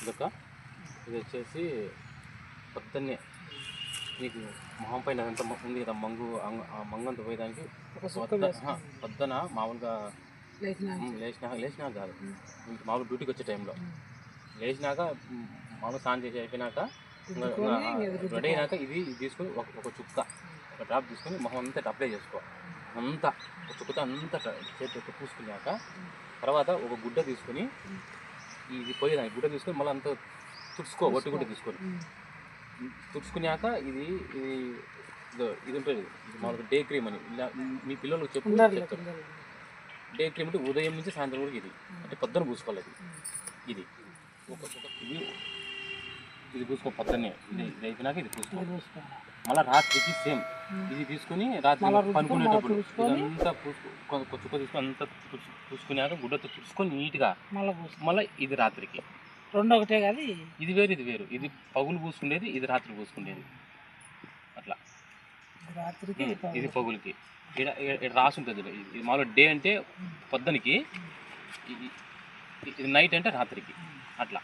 ఇదొక. ఇది వచ్చేసి పొద్దున్నే నీకు మొహం పైన అంత ఉంది కదా మంగు ఆ మంగంత పోయేదానికి పొద్దున మామూలుగా లేచిన. ఉమ్, లేచినా లేచినాక కాదు. మామూలు డ్యూటీకి వచ్చే టైంలో. లేచినాక మామూలు స్నానం చేసి అయిపోయినాక. రెడీ అయినాక ఇది తీసుకొని ఒక ఒక చుక్క ఒక డ్రాప్ తీసుకొని మొహం అంతా అప్లై చేసుకో. అంతా ఒక చుక్కతో అంతా చేతి పూసుకున్నాక తర్వాత ఒక గుడ్డ తీసుకొని. ఇది పోయేదాన్ని గుడ్డ తీసుకొని మళ్ళీ అంతా తుడుచుకో ఒట్టి గుడ్డ తీసుకొని. తుడుచుకున్నాక ఇది ఇది ఇదో ఉంటుంది. మామూలుగా డే క్రీమ్ అని. ఇలా మీ పిల్లలకు చెప్పు. డే క్రీమ్ అంటే ఉదయం నుంచి సాయంత్రం వరకు ఇది. అంటే పొద్దున పూసుకోవాలి ఇది. ఇది ఇది ఇది పూసుకో పొద్దున్నే. ఇది ఇది అయిపోయినాక ఇది పూసుకో. ఇది పూసుకోవాలి. మళ్ళీ రాత్రికి సేమ్. ఇది తీసుకుని రాత్రి పనుకునేటప్పుడు. ఇదంతా పూసుకో కొ- కొ- చుక్క తీసుకొని అంతా పూసుకున్నాక గుడ్డతో తుడుచుకొని నీట్గా మళ్ళా మళ్ళీ ఇది రాత్రికి. రెండు ఒకటే కదా ఇది? వేరు ఇది వేరు. ఇది పగులు పూసుకునేది ఇది రాత్రి పూసుకునేది అట్లా. రాత్రికి ఇది పగలు. ఇది పగులుకి. రాసి ఉంటుంది ఇది. మామూలుగా డే అంటే పొద్దునకి ఇది- నైట్ అంటే రాత్రికి. అట్లా.